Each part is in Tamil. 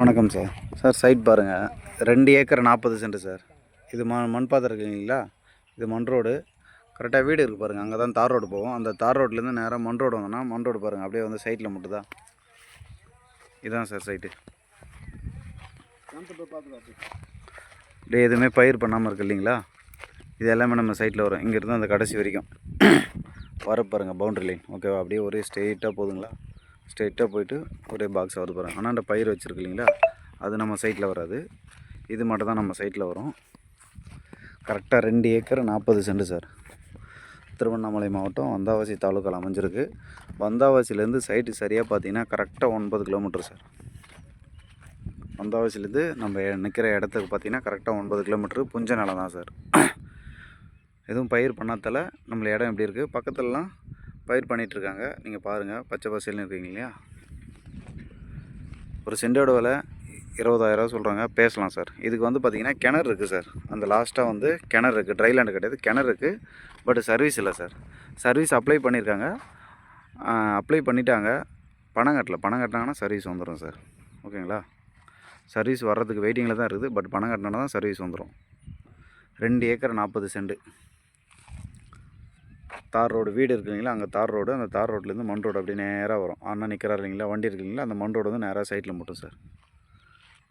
வணக்கம் சார். சார் சைட் பாருங்கள் ரெண்டு ஏக்கர் நாற்பது சென்ட் சார். இது ம மண் பாத்திரம் இருக்குங்களா இது மண் ரோடு. கரெக்டாக வீடு இருக்குது பாருங்கள் அங்கே தான் தார் ரோடு போவோம் அந்த தார் ரோட்லேருந்து நேராக மண் ரோடு வந்தோன்னா மண் ரோடு பாருங்கள் அப்படியே வந்து சைட்டில் மட்டும்தான் இதான் சார் சைட்டு அப்படியே எதுவுமே பயிர் பண்ணாமல் இருக்கு இல்லைங்களா? இது எல்லாமே நம்ம சைட்டில் வரும். இங்கேருந்து அந்த கடைசி வரைக்கும். வர பாருங்கள் பவுண்டரி லைன் ஓகேவா அப்படியே ஒரே ஸ்ட்ரெயிட்டாக போதுங்களா? ஸ்ட்ரெயிட்டாக போயிட்டு ஒரே பாக்ஸ் வருது பாருங்கள் ஆனால் அந்த பயிர் வச்சுருக்கு இல்லைங்களா? அது நம்ம சைட்டில் வராது. இது மட்டும் தான் நம்ம சைட்டில் வரும். கரெக்டாக ரெண்டு ஏக்கர் நாற்பது சென்ட் சார். திருவண்ணாமலை மாவட்டம் வந்தாவாசி தாலுக்காவில் அமைஞ்சிருக்கு. வந்தாவாசிலேருந்து சைட்டு சரியாக பார்த்தீங்கன்னா கரெக்டாக ஒன்பது கிலோமீட்டர் சார். வந்தாவாசிலேருந்து நம்ம நிற்கிற இடத்துக்கு பார்த்தீங்கன்னா கரெக்டாக ஒன்பது கிலோமீட்ரு புஞ்ச நிலம் தான் சார். எதுவும் பயிர் பண்ணாதால நம்மள இடம் எப்படி இருக்குது பக்கத்துலலாம் பயிர் பண்ணிகிட்ருக்காங்க நீங்கள் பாருங்கள் பச்சை பசேல்னு இருக்கீங்க இல்லையா? ஒரு சென்டோட விலை இருபதாயிரரூவா சொல்கிறாங்க பேசலாம் சார். இதுக்கு வந்து பார்த்தீங்கன்னா கிணறு இருக்குது சார். அந்த லாஸ்ட்டாக வந்து கிணறு இருக்குது ட்ரைலாண்டு கிடையாது கிணறு இருக்குது பட் சர்வீஸ் இல்லை சார். சர்வீஸ் அப்ளை பண்ணியிருக்காங்க அப்ளை பண்ணிட்டாங்க. பணம் கட்டல. பணம் கட்டினாங்கன்னா சர்வீஸ் வந்துடும் சார். ஓகேங்களா? சர்வீஸ் வர்றதுக்கு வெயிட்டிங்கில் தான் இருக்குது. பட் பணம் கட்டினா தான் சர்வீஸ் வந்துடும் ரெண்டு ஏக்கர் நாற்பது சென்ட் தார் ரோடு வீடு இருக்கு இல்லைங்களா அங்கே தார் ரோடு அந்த தார் ரோட்லேருந்து மண் ரோடு அப்படியே நேராக வரும். அண்ணா நிற்கிறார் இல்லைங்களா வண்டி இருக்கு இல்லைங்களா அந்த மண் ரோடு வந்து நேராக சைட்டில் மட்டும் சார்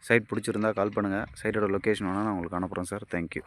சைட் பிடிச்சிருந்தா கால் பண்ணுங்கள் சைட்டோட லொக்கேஷன் வேணால் நான் உங்களுக்கு அனுப்புகிறேன் சார் தேங்க்யூ